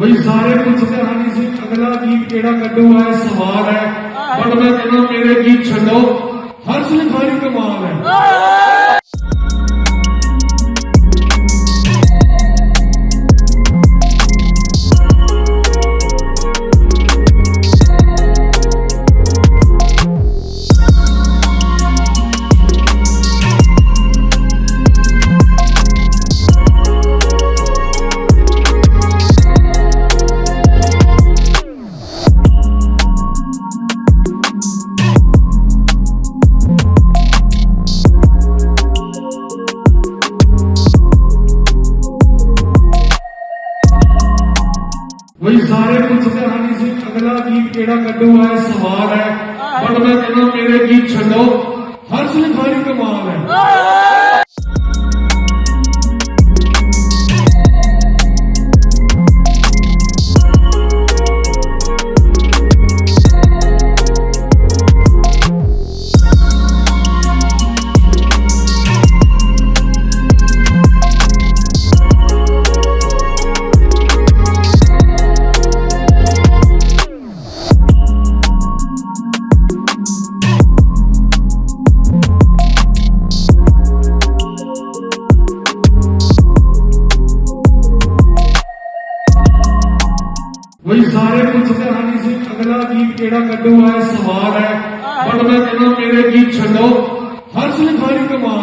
ਬਈ ਸਾਰੇ ਪੁੱਛਦੇ ਹਨ ਸੀ ਅਗਲਾ ਗੀਤ ਕਿਹੜਾ ਕੱਢੂਗਾ ਇਹ ਸਵਾਲ ਹੈ। ਪਰ ਮੈਂ ਕਹਿੰਦਾ ਮੇਰੇ ਗੀਤ ਛੱਡੋ। ਹਰ ਲਿਖਾਰੀ ਕਮਾਲ ਹੈ। ਬਈ ਸਾਰੇ ਪੁੱਛਦੇ ਹਨ ਸੀ ਅਗਲਾ ਗੀਤ ਕਿਹੜਾ ਕੱਢੂਗਾ ਇਹ ਸਵਾਲ ਹੈ। ਪਰ ਮੈਂ ਕਹਿੰਦਾ ਮੇਰੇ ਗੀਤ ਛੱਡੋ। ਹਰ ਲਿਖਾਰੀ ਕਮਾਲ ਹੈ। ਬਈ ਸਾਰੇ ਪੁੱਛਦੇ ਹਨ ਸੀ ਅਗਲਾ ਗੀਤ ਕਿਹੜਾ ਕੱਢੂਗਾ? ਇਹ ਸਵਾਲ ਹੈ। ਪਰ ਮੈਂ ਕਹਿੰਦਾ ਮੇਰੇ ਗੀਤ ਛੱਡੋ। ਹਰ ਲਿਖਾਰੀ ਕਮਾਲ ਹੈ